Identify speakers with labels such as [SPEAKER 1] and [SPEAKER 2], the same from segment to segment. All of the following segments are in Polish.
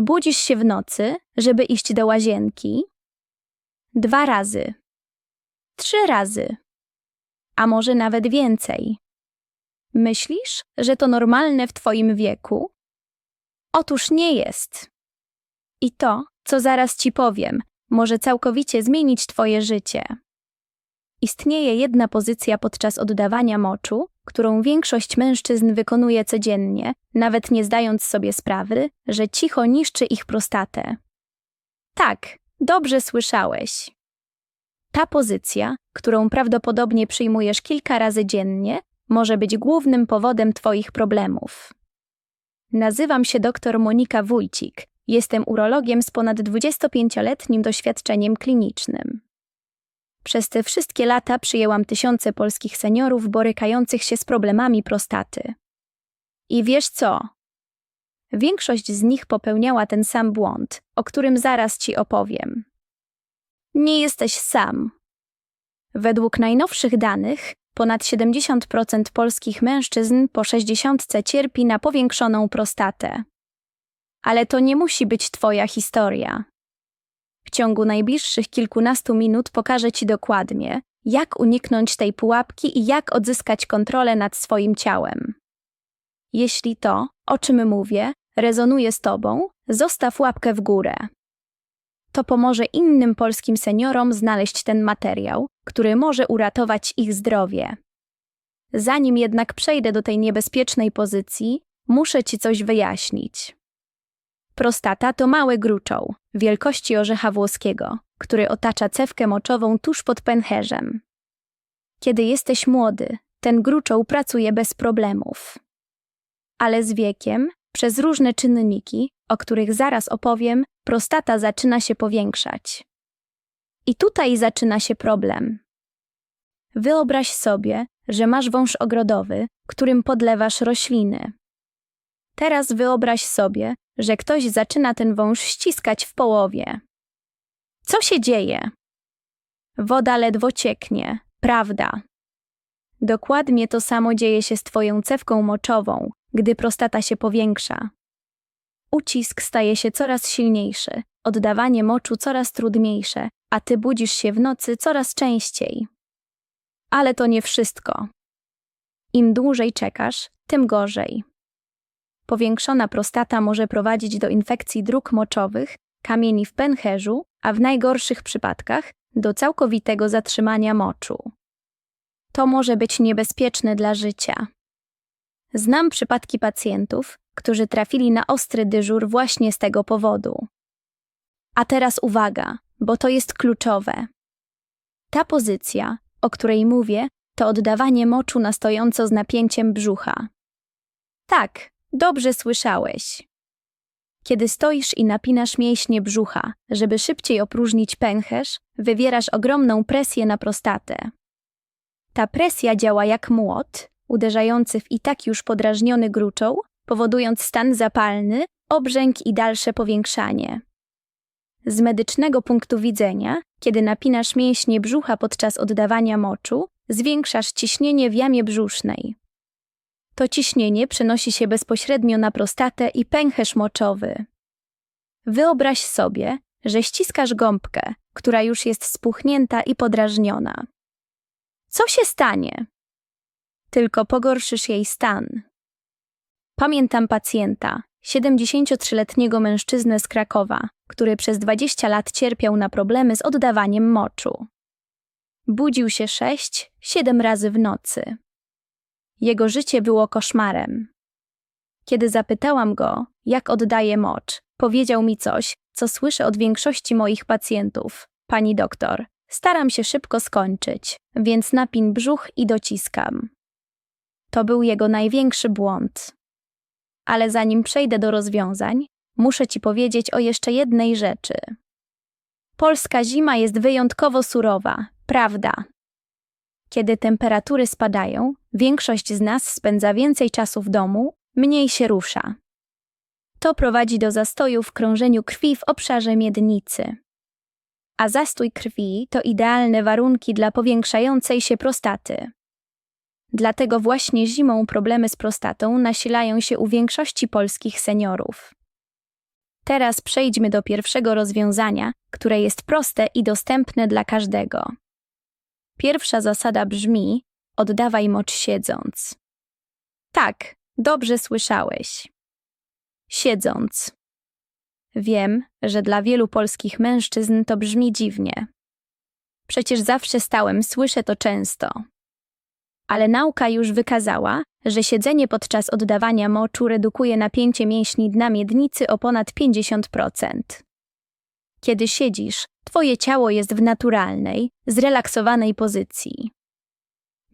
[SPEAKER 1] Budzisz się w nocy, żeby iść do łazienki? Dwa razy. Trzy razy. A może nawet więcej. Myślisz, że to normalne w Twoim wieku? Otóż nie jest. I to, co zaraz Ci powiem, może całkowicie zmienić Twoje życie. Istnieje jedna pozycja podczas oddawania moczu, którą większość mężczyzn wykonuje codziennie, nawet nie zdając sobie sprawy, że cicho niszczy ich prostatę. Tak, dobrze słyszałeś. Ta pozycja, którą prawdopodobnie przyjmujesz kilka razy dziennie, może być głównym powodem Twoich problemów. Nazywam się dr Monika Wójcik. Jestem urologiem z ponad 25-letnim doświadczeniem klinicznym. Przez te wszystkie lata przyjęłam tysiące polskich seniorów borykających się z problemami prostaty. I wiesz co? Większość z nich popełniała ten sam błąd, o którym zaraz ci opowiem. Nie jesteś sam. Według najnowszych danych, ponad 70% polskich mężczyzn po 60 cierpi na powiększoną prostatę. Ale to nie musi być Twoja historia. W ciągu najbliższych kilkunastu minut pokażę Ci dokładnie, jak uniknąć tej pułapki i jak odzyskać kontrolę nad swoim ciałem. Jeśli to, o czym mówię, rezonuje z Tobą, zostaw łapkę w górę. To pomoże innym polskim seniorom znaleźć ten materiał, który może uratować ich zdrowie. Zanim jednak przejdę do tej niebezpiecznej pozycji, muszę Ci coś wyjaśnić. Prostata to mały gruczoł, wielkości orzecha włoskiego, który otacza cewkę moczową tuż pod pęcherzem. Kiedy jesteś młody, ten gruczoł pracuje bez problemów. Ale z wiekiem, przez różne czynniki, o których zaraz opowiem, prostata zaczyna się powiększać. I tutaj zaczyna się problem. Wyobraź sobie, że masz wąż ogrodowy, którym podlewasz rośliny. Teraz wyobraź sobie, że ktoś zaczyna ten wąż ściskać w połowie. Co się dzieje? Woda ledwo cieknie, prawda? Dokładnie to samo dzieje się z Twoją cewką moczową, gdy prostata się powiększa. Ucisk staje się coraz silniejszy, oddawanie moczu coraz trudniejsze, a Ty budzisz się w nocy coraz częściej. Ale to nie wszystko. Im dłużej czekasz, tym gorzej. Powiększona prostata może prowadzić do infekcji dróg moczowych, kamieni w pęcherzu, a w najgorszych przypadkach do całkowitego zatrzymania moczu. To może być niebezpieczne dla życia. Znam przypadki pacjentów, którzy trafili na ostry dyżur właśnie z tego powodu. A teraz uwaga, bo to jest kluczowe. Ta pozycja, o której mówię, to oddawanie moczu na stojąco z napięciem brzucha. Tak, Dobrze słyszałeś. Kiedy stoisz i napinasz mięśnie brzucha, żeby szybciej opróżnić pęcherz, wywierasz ogromną presję na prostatę. Ta presja działa jak młot, uderzający w i tak już podrażniony gruczoł, powodując stan zapalny, obrzęk i dalsze powiększanie. Z medycznego punktu widzenia, kiedy napinasz mięśnie brzucha podczas oddawania moczu, zwiększasz ciśnienie w jamie brzusznej to ciśnienie przenosi się bezpośrednio na prostatę i pęcherz moczowy. Wyobraź sobie, że ściskasz gąbkę, która już jest spuchnięta i podrażniona. Co się stanie? Tylko pogorszysz jej stan. Pamiętam pacjenta, 73-letniego mężczyznę z Krakowa, który przez 20 lat cierpiał na problemy z oddawaniem moczu. Budził się 6-7 razy w nocy. Jego życie było koszmarem. Kiedy zapytałam go, jak oddaje mocz, powiedział mi coś, co słyszę od większości moich pacjentów. Pani doktor, staram się szybko skończyć, więc napin brzuch i dociskam. To był jego największy błąd. Ale zanim przejdę do rozwiązań, muszę ci powiedzieć o jeszcze jednej rzeczy. Polska zima jest wyjątkowo surowa, prawda? Kiedy temperatury spadają, większość z nas spędza więcej czasu w domu, mniej się rusza. To prowadzi do zastoju w krążeniu krwi w obszarze miednicy. A zastój krwi to idealne warunki dla powiększającej się prostaty. Dlatego właśnie zimą problemy z prostatą nasilają się u większości polskich seniorów. Teraz przejdźmy do pierwszego rozwiązania, które jest proste i dostępne dla każdego. Pierwsza zasada brzmi: oddawaj mocz siedząc. Tak, dobrze słyszałeś. Siedząc. Wiem, że dla wielu polskich mężczyzn to brzmi dziwnie. Przecież zawsze stałem, słyszę to często. Ale nauka już wykazała, że siedzenie podczas oddawania moczu redukuje napięcie mięśni dna miednicy o ponad 50%. Kiedy siedzisz, twoje ciało jest w naturalnej, zrelaksowanej pozycji.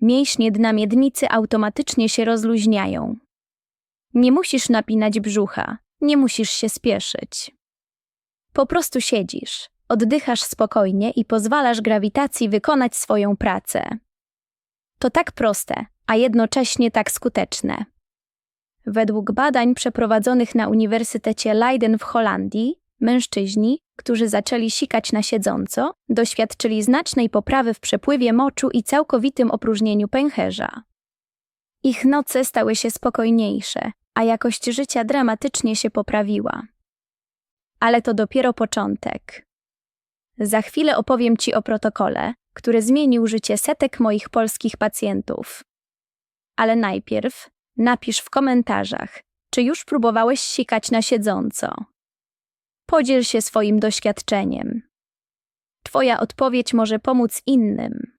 [SPEAKER 1] Mięśnie dna miednicy automatycznie się rozluźniają. Nie musisz napinać brzucha, nie musisz się spieszyć. Po prostu siedzisz, oddychasz spokojnie i pozwalasz grawitacji wykonać swoją pracę. To tak proste, a jednocześnie tak skuteczne. Według badań przeprowadzonych na Uniwersytecie Leiden w Holandii, mężczyźni, którzy zaczęli sikać na siedząco, doświadczyli znacznej poprawy w przepływie moczu i całkowitym opróżnieniu pęcherza. Ich noce stały się spokojniejsze, a jakość życia dramatycznie się poprawiła. Ale to dopiero początek. Za chwilę opowiem Ci o protokole, który zmienił życie setek moich polskich pacjentów. Ale najpierw napisz w komentarzach, czy już próbowałeś sikać na siedząco. Podziel się swoim doświadczeniem. Twoja odpowiedź może pomóc innym.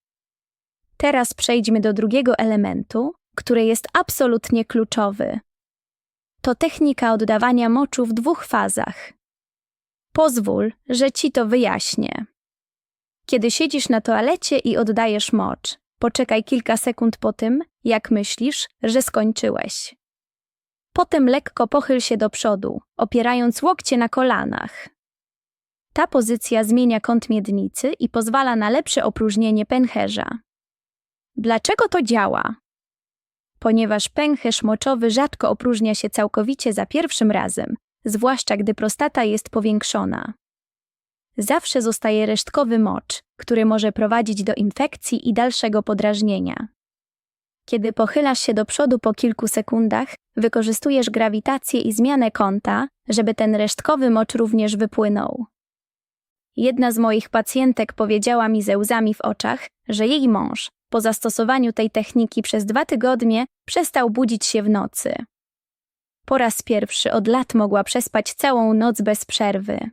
[SPEAKER 1] Teraz przejdźmy do drugiego elementu, który jest absolutnie kluczowy. To technika oddawania moczu w dwóch fazach. Pozwól, że ci to wyjaśnię. Kiedy siedzisz na toalecie i oddajesz mocz, poczekaj kilka sekund po tym, jak myślisz, że skończyłeś. Potem lekko pochyl się do przodu, opierając łokcie na kolanach. Ta pozycja zmienia kąt miednicy i pozwala na lepsze opróżnienie pęcherza. Dlaczego to działa? Ponieważ pęcherz moczowy rzadko opróżnia się całkowicie za pierwszym razem, zwłaszcza gdy prostata jest powiększona. Zawsze zostaje resztkowy mocz, który może prowadzić do infekcji i dalszego podrażnienia. Kiedy pochylasz się do przodu po kilku sekundach, wykorzystujesz grawitację i zmianę kąta, żeby ten resztkowy mocz również wypłynął. Jedna z moich pacjentek powiedziała mi ze łzami w oczach, że jej mąż, po zastosowaniu tej techniki przez dwa tygodnie, przestał budzić się w nocy. Po raz pierwszy od lat mogła przespać całą noc bez przerwy.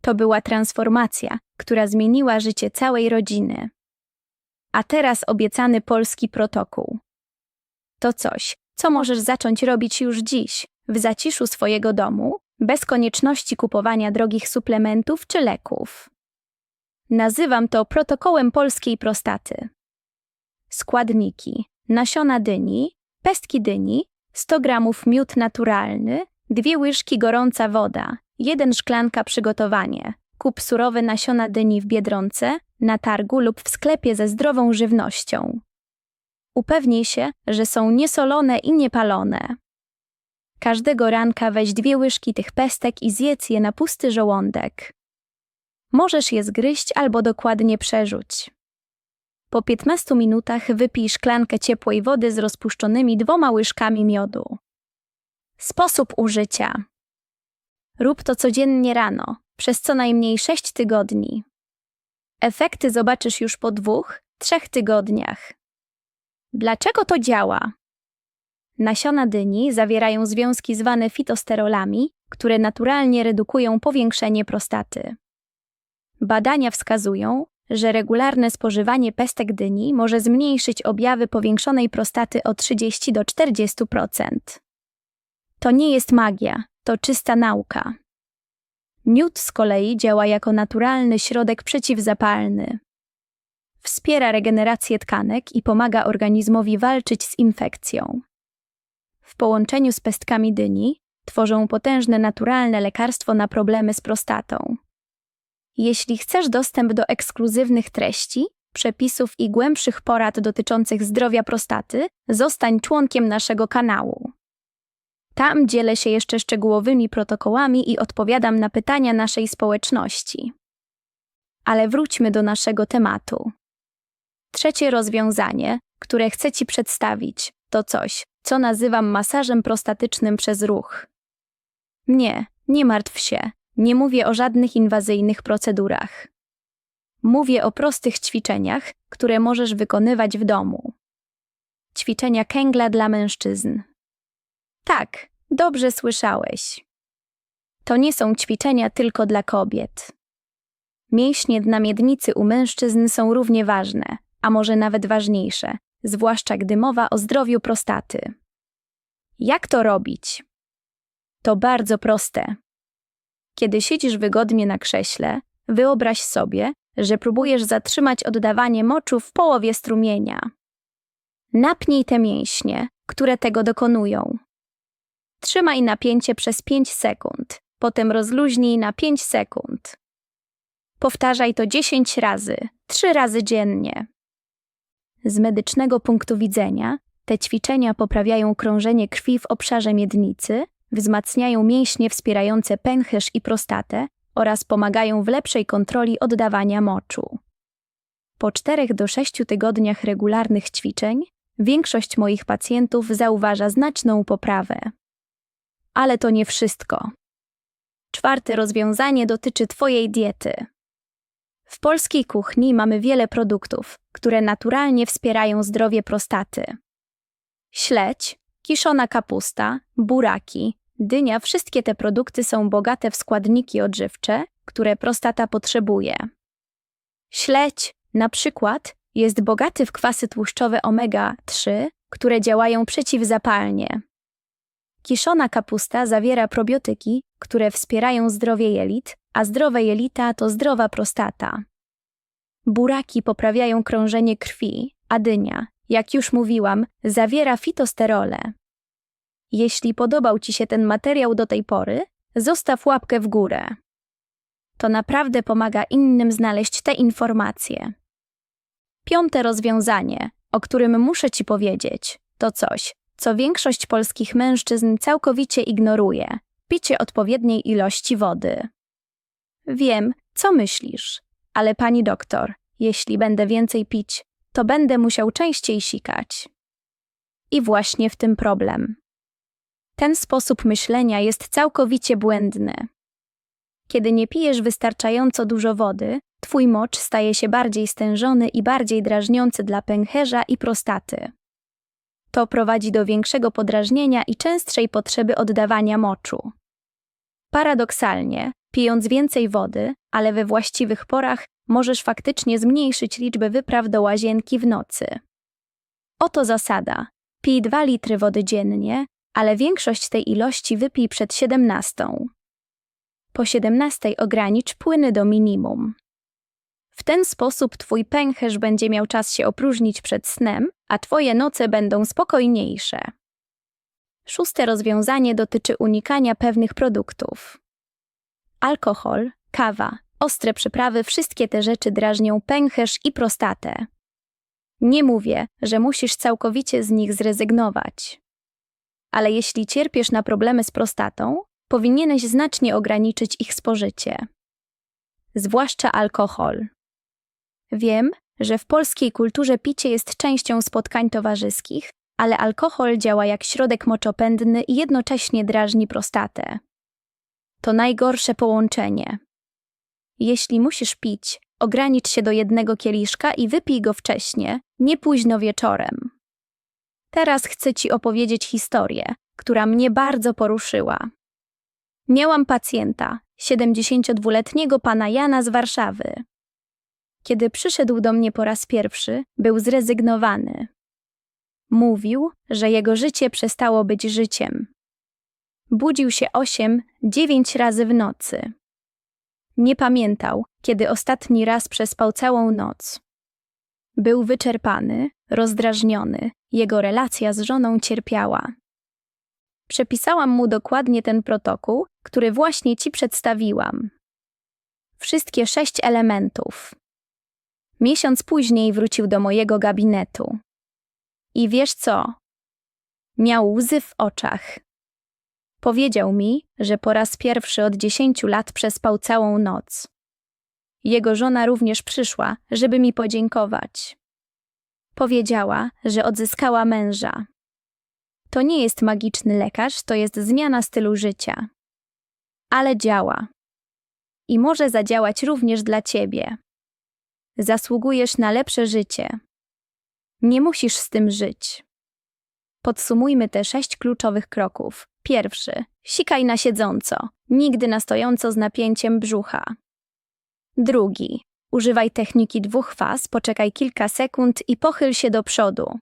[SPEAKER 1] To była transformacja, która zmieniła życie całej rodziny. A teraz obiecany polski protokół. To coś, co możesz zacząć robić już dziś, w zaciszu swojego domu, bez konieczności kupowania drogich suplementów czy leków. Nazywam to protokołem polskiej prostaty. Składniki: nasiona dyni, pestki dyni, 100 gramów miód naturalny, dwie łyżki gorąca woda, jeden szklanka przygotowanie. Kup surowe nasiona dyni w Biedronce, na targu lub w sklepie ze zdrową żywnością. Upewnij się, że są niesolone i niepalone. Każdego ranka weź dwie łyżki tych pestek i zjedz je na pusty żołądek. Możesz je zgryźć albo dokładnie przerzuć. Po 15 minutach wypij szklankę ciepłej wody z rozpuszczonymi dwoma łyżkami miodu. Sposób użycia. Rób to codziennie rano, przez co najmniej 6 tygodni. Efekty zobaczysz już po dwóch, trzech tygodniach. Dlaczego to działa? Nasiona dyni zawierają związki zwane fitosterolami, które naturalnie redukują powiększenie prostaty. Badania wskazują, że regularne spożywanie pestek dyni może zmniejszyć objawy powiększonej prostaty o 30 do 40%. To nie jest magia, to czysta nauka. Miód z kolei działa jako naturalny środek przeciwzapalny. Wspiera regenerację tkanek i pomaga organizmowi walczyć z infekcją. W połączeniu z pestkami dyni tworzą potężne naturalne lekarstwo na problemy z prostatą. Jeśli chcesz dostęp do ekskluzywnych treści, przepisów i głębszych porad dotyczących zdrowia prostaty, zostań członkiem naszego kanału. Tam dzielę się jeszcze szczegółowymi protokołami i odpowiadam na pytania naszej społeczności. Ale wróćmy do naszego tematu. Trzecie rozwiązanie, które chcę Ci przedstawić, to coś, co nazywam masażem prostatycznym przez ruch. Nie, Nie martw się, nie mówię o żadnych inwazyjnych procedurach. Mówię o prostych ćwiczeniach, które możesz wykonywać w domu. Ćwiczenia kęgla dla mężczyzn. Tak, dobrze słyszałeś. To nie są ćwiczenia tylko dla kobiet. Mięśnie dna miednicy u mężczyzn są równie ważne, a może nawet ważniejsze, zwłaszcza gdy mowa o zdrowiu prostaty. Jak to robić? To bardzo proste. Kiedy siedzisz wygodnie na krześle, wyobraź sobie, że próbujesz zatrzymać oddawanie moczu w połowie strumienia. Napnij te mięśnie, które tego dokonują. Trzymaj napięcie przez 5 sekund, potem rozluźnij na 5 sekund. Powtarzaj to 10 razy, 3 razy dziennie. Z medycznego punktu widzenia, te ćwiczenia poprawiają krążenie krwi w obszarze miednicy, wzmacniają mięśnie wspierające pęcherz i prostatę oraz pomagają w lepszej kontroli oddawania moczu. Po 4 do 6 tygodniach regularnych ćwiczeń, większość moich pacjentów zauważa znaczną poprawę. Ale to nie wszystko. Czwarte rozwiązanie dotyczy Twojej diety. W polskiej kuchni mamy wiele produktów, które naturalnie wspierają zdrowie prostaty. Śledź, kiszona kapusta, buraki, dynia wszystkie te produkty są bogate w składniki odżywcze, które prostata potrzebuje. Śledź, na przykład, jest bogaty w kwasy tłuszczowe omega-3, które działają przeciwzapalnie. Kiszona kapusta zawiera probiotyki, które wspierają zdrowie jelit, a zdrowe jelita to zdrowa prostata. Buraki poprawiają krążenie krwi, a dynia, jak już mówiłam, zawiera fitosterole. Jeśli podobał Ci się ten materiał do tej pory, zostaw łapkę w górę. To naprawdę pomaga innym znaleźć te informacje. Piąte rozwiązanie, o którym muszę Ci powiedzieć, to coś, co większość polskich mężczyzn całkowicie ignoruje picie odpowiedniej ilości wody. Wiem, co myślisz, ale pani doktor, jeśli będę więcej pić, to będę musiał częściej sikać. I właśnie w tym problem. Ten sposób myślenia jest całkowicie błędny. Kiedy nie pijesz wystarczająco dużo wody, twój mocz staje się bardziej stężony i bardziej drażniący dla pęcherza i prostaty. To prowadzi do większego podrażnienia i częstszej potrzeby oddawania moczu. Paradoksalnie, pijąc więcej wody, ale we właściwych porach, możesz faktycznie zmniejszyć liczbę wypraw do łazienki w nocy. Oto zasada. Pij 2 litry wody dziennie, ale większość tej ilości wypij przed 17. Po 17 ogranicz płyny do minimum. W ten sposób twój pęcherz będzie miał czas się opróżnić przed snem, a twoje noce będą spokojniejsze. Szóste rozwiązanie dotyczy unikania pewnych produktów. Alkohol, kawa, ostre przyprawy, wszystkie te rzeczy drażnią pęcherz i prostatę. Nie mówię, że musisz całkowicie z nich zrezygnować. Ale jeśli cierpiesz na problemy z prostatą, powinieneś znacznie ograniczyć ich spożycie. Zwłaszcza alkohol. Wiem, że w polskiej kulturze picie jest częścią spotkań towarzyskich, ale alkohol działa jak środek moczopędny i jednocześnie drażni prostatę. To najgorsze połączenie. Jeśli musisz pić, ogranicz się do jednego kieliszka i wypij go wcześnie, nie późno wieczorem. Teraz chcę Ci opowiedzieć historię, która mnie bardzo poruszyła. Miałam pacjenta, 72-letniego pana Jana z Warszawy. Kiedy przyszedł do mnie po raz pierwszy, był zrezygnowany. Mówił, że jego życie przestało być życiem. Budził się osiem, dziewięć razy w nocy. Nie pamiętał, kiedy ostatni raz przespał całą noc. Był wyczerpany, rozdrażniony, jego relacja z żoną cierpiała. Przepisałam mu dokładnie ten protokół, który właśnie ci przedstawiłam. Wszystkie sześć elementów. Miesiąc później wrócił do mojego gabinetu. I wiesz co? Miał łzy w oczach. Powiedział mi, że po raz pierwszy od dziesięciu lat przespał całą noc. Jego żona również przyszła, żeby mi podziękować. Powiedziała, że odzyskała męża. To nie jest magiczny lekarz, to jest zmiana stylu życia. ale działa. I może zadziałać również dla ciebie. Zasługujesz na lepsze życie. Nie musisz z tym żyć. Podsumujmy te sześć kluczowych kroków. Pierwszy. Sikaj na siedząco, nigdy na stojąco z napięciem brzucha. Drugi. Używaj techniki dwóch faz, poczekaj kilka sekund i pochyl się do przodu.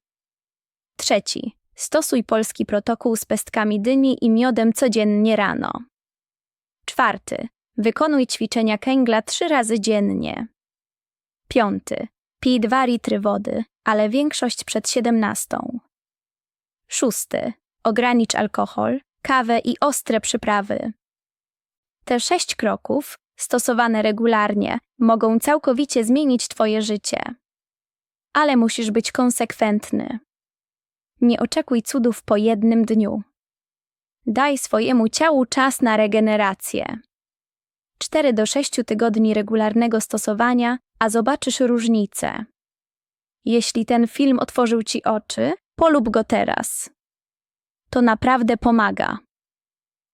[SPEAKER 1] Trzeci. Stosuj polski protokół z pestkami dyni i miodem codziennie rano. Czwarty. Wykonuj ćwiczenia kęgla trzy razy dziennie. Piąty. Pij dwa litry wody, ale większość przed siedemnastą. Szósty. Ogranicz alkohol, kawę i ostre przyprawy. Te sześć kroków, stosowane regularnie, mogą całkowicie zmienić Twoje życie. Ale musisz być konsekwentny. Nie oczekuj cudów po jednym dniu. Daj swojemu ciału czas na regenerację. 4 do 6 tygodni regularnego stosowania, a zobaczysz różnicę. Jeśli ten film otworzył Ci oczy, polub go teraz. To naprawdę pomaga.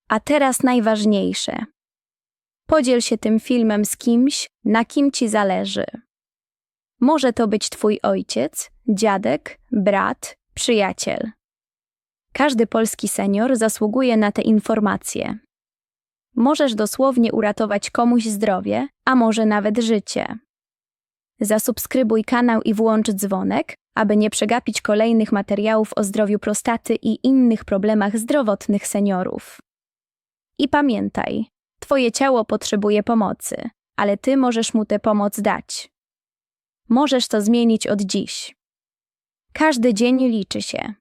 [SPEAKER 1] A teraz najważniejsze. Podziel się tym filmem z kimś, na kim Ci zależy. Może to być Twój ojciec, dziadek, brat, przyjaciel. Każdy polski senior zasługuje na te informacje. Możesz dosłownie uratować komuś zdrowie, a może nawet życie. Zasubskrybuj kanał i włącz dzwonek, aby nie przegapić kolejnych materiałów o zdrowiu prostaty i innych problemach zdrowotnych seniorów. I pamiętaj, Twoje ciało potrzebuje pomocy, ale Ty możesz mu tę pomoc dać. Możesz to zmienić od dziś. Każdy dzień liczy się.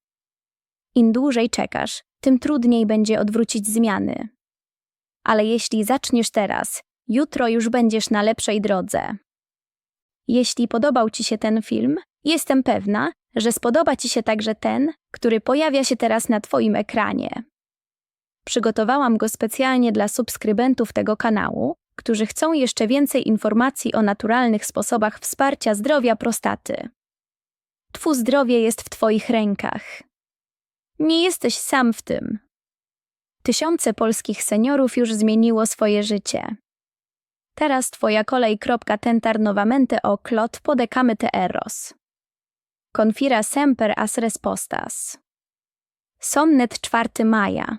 [SPEAKER 1] Im dłużej czekasz, tym trudniej będzie odwrócić zmiany. Ale jeśli zaczniesz teraz, jutro już będziesz na lepszej drodze. Jeśli podobał Ci się ten film, jestem pewna, że spodoba Ci się także ten, który pojawia się teraz na Twoim ekranie. Przygotowałam go specjalnie dla subskrybentów tego kanału, którzy chcą jeszcze więcej informacji o naturalnych sposobach wsparcia zdrowia prostaty. Twój zdrowie jest w Twoich rękach. Nie jesteś sam w tym. Tysiące polskich seniorów już zmieniło swoje życie. Teraz Twoja kolej. Tentar novamente o clot podecamy te eros. Confira semper as respostas. Sonnet 4 maja.